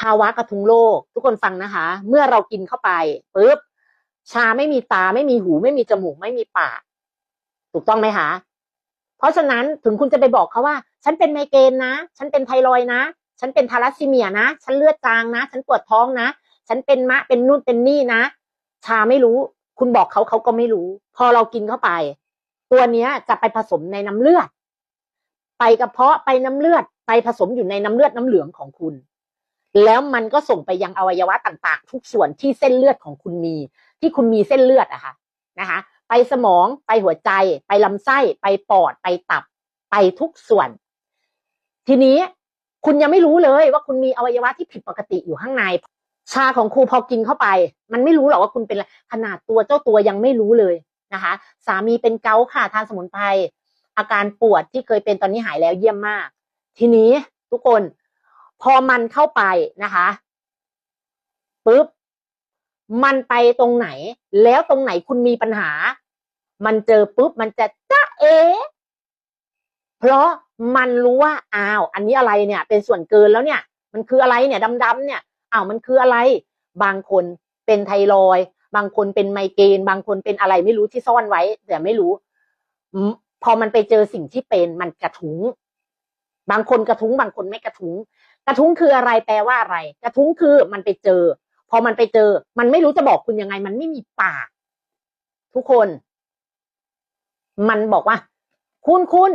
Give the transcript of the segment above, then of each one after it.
ภาวะกระทุงโลกทุกคนฟังนะคะ เมื่อเรากินเข้าไปปุ๊บชาไม่มีตาไม่มีหู ไม่มีจมูกไม่มีปาก ถูกต้องไหมคะเพราะฉะนั้นถึงคุณจะไปบอกเขาว่า ฉันเป็นไมเกรนนะ ฉันเป็นไทรอยนะ ฉันเป็นทาลัสซีเมียนะ ฉันเลือดจางนะ ฉันปวดท้องนะ ฉันเป็นมะเป็นนู่นเป็นนี่นะ ชาไม่รู้ คุณบอกเขาเขาก็ไม่รู้ พอเรากินเข้าไป ตัวเนี้ยจะไปผสมในน้ำเลือด ไปกระเพาะไปน้ำเลือด ไปผสมอยู่ในน้ำเลือดน้ำเหลืองของคุณ แล้วมันก็ส่งไปยังอวัยวะต่างๆ ทุกส่วนที่เส้นเลือดของคุณมี ที่คุณมีเส้นเลือดอะค่ะนะคะ ไปสมองไปหัวใจ ไปลำไส้ ไปปอดไปตับ ไปทุกส่วน ทีนี้คุณยังไม่รู้เลยว่าคุณมีอวัยวะที่ผิดปกติอยู่ข้างใน ชาของครูพอกินเข้าไป มันไม่รู้หรอกว่าคุณเป็นขนาดตัวเจ้าตัวยังไม่รู้เลยนะคะ สามีเป็นเกาค่ะทานสมุนไพรอาการปวดที่เคยเป็นตอนนี้หายแล้วเยี่ยมมาก ทีนี้ทุกคน พอมันเข้าไปนะคะปุ๊บมันไปตรงไหน แล้วตรงไหนคุณมีปัญหา มันเจอปุ๊บมันจะจ้าเอ เพราะมันรู้ว่าอ้าว อันนี้อะไรเนี่ย เป็นส่วนเกินแล้วเนี่ย มันคืออะไรเนี่ยดำๆเนี่ยอ้าวมันคืออะไร บางคนเป็นไทรอย บางคนเป็นไมเกรนบางคนเป็นอะไรไม่รู้ที่ซ่อนไว้ แต่ไม่รู้อืมพอมันไปเจอสิ่งที่เป็นมันกระทุ้งบางคนกระทุ้งบางคนไม่กระทุ้ง กระทุ้งคืออะไรแปลว่าอะไร กระทุ้งคือมันไปเจอ พอมันไปเจอ มันไม่รู้จะบอกคุณยังไง มันไม่มีปาก ทุกคน มันบอกว่า คุณคุณ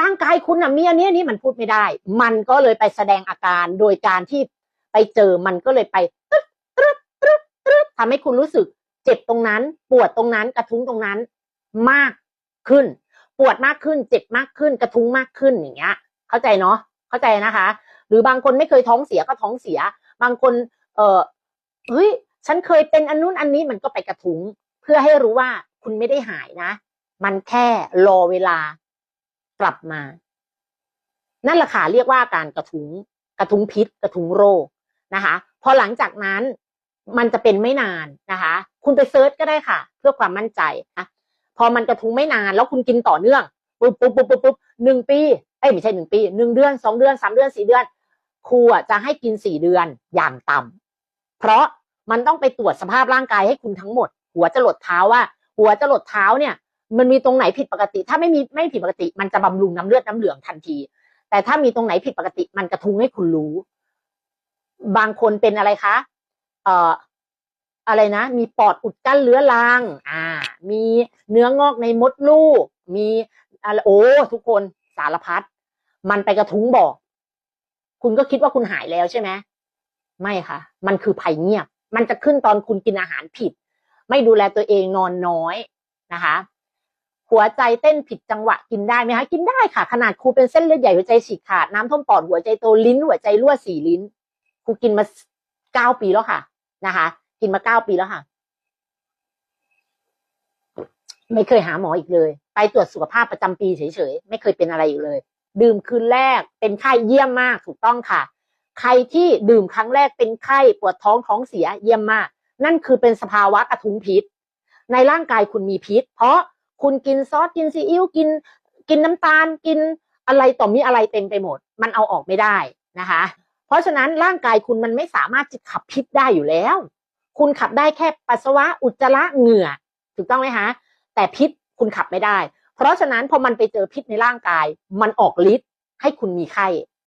ร่างกายคุณนะมีอันนี้อันนี้มันพูดไม่ได้ มันก็เลยไปแสดงอาการโดยการที่ไปเจอมันก็เลยไปตึ๊ดตึ๊ดตึ๊ดตึ๊ดทำให้คุณรู้สึก เจ็บตรงนั้น ปวดตรงนั้น กระทุ้งตรงนั้น มากขึ้น ปวดมากขึ้น เจ็บมากขึ้น กระทุ้งมากขึ้นอย่างเงี้ย เข้าใจเนาะเข้าใจนะคะ หรือบางคนไม่เคยท้องเสียก็ท้องเสีย บางคน เออเฮ้ยฉันเคยเป็นอันนู้นอันนี้มันก็ไปกระทุ้งเพื่อให้รู้ว่าคุณไม่ได้หายนะ มันแค่รอเวลากลับมา นั่นแหละค่ะเรียกว่าการกระทุ้งกระทุ้งพิษ กระทุ้งโรคนะคะพอหลังจากนั้นมันจะเป็นไม่นานนะคะ คุณไปเซิร์ชก็ได้ค่ะ เพื่อความมั่นใจนะพอมันกระทุ้งไม่นานแล้วคุณกินต่อเนื่องปุ๊บปุ๊บปุ๊บปุ๊บปุ๊บหนึ่งปีเอ้ยไม่ใช่หนึ่งปีหนึ่งเดือนสองเดือนสามเดือนสี่เดือน ครูจะให้กินสี่เดือนอย่างต่ำเพราะมันต้องไปตรวจสภาพร่างกายให้คุณทั้งหมด หัวจะหลดเท้าว่า หัวจะหลดเท้าเนี่ย มันมีตรงไหนผิดปกติ ถ้าไม่มีไม่ผิดปกติ มันจะบำรุงน้ำเลือดน้ำเหลืองทันที แต่ถ้ามีตรงไหนผิดปกติ มันกระทุ้งให้คุณรู้ บางคนเป็นอะไรคะ เอ่ออะไรนะ มีปอดอุดกั้นเรื้อรัง อ่า มีเนื้องอกในมดลูก มีอะไรโอ้ ทุกคนสารพัด มันไปกระทุ้งบอก คุณก็คิดว่าคุณหายแล้วใช่ไหมไม่ค่ะ มันคือภัยเงียบ มันจะขึ้นตอนคุณกินอาหารผิด ไม่ดูแลตัวเองนอนน้อยนะคะ หัวใจเต้นผิดจังหวะกินได้ไหมคะกินได้ค่ะ ขนาดครูเป็นเส้นเลือดใหญ่หัวใจฉีกขาดน้ำท่วมปอดหัวใจโตลิ้น หัวใจรั่วสี่ลิ้นครูกินมาเก้าปีแล้วค่ะ นะคะ กินมาเก้าปีแล้วค่ะ ไม่เคยหาหมออีกเลย ไปตรวจสุขภาพประจำปีเฉยๆไม่เคยเป็นอะไรอยู่เลย ดื่มคืนแรกเป็นไข้เยี่ยมมากถูกต้องค่ะ ใครที่ดื่มครั้งแรกเป็นไข้ปวดท้องท้องเสียเยี่ยมมาก นั่นคือเป็นสภาวะกระทุ้งพิษ ในร่างกายคุณมีพิษ เพราะคุณกินซอสกินซีอิ๊วกิน กินน้ำตาลกินอะไรต่อมีอะไรเต็มไปหมด มันเอาออกไม่ได้นะคะ เพราะฉะนั้นร่างกายคุณมันไม่สามารถจะขับพิษได้อยู่แล้ว คุณขับได้แค่ปัสสาวะอุจจาระเหงื่อถูกต้องไหมคะแต่พิษคุณขับไม่ได้ เพราะฉะนั้นพอมันไปเจอพิษในร่างกาย มันออกฤทธิ์ให้คุณมีไข้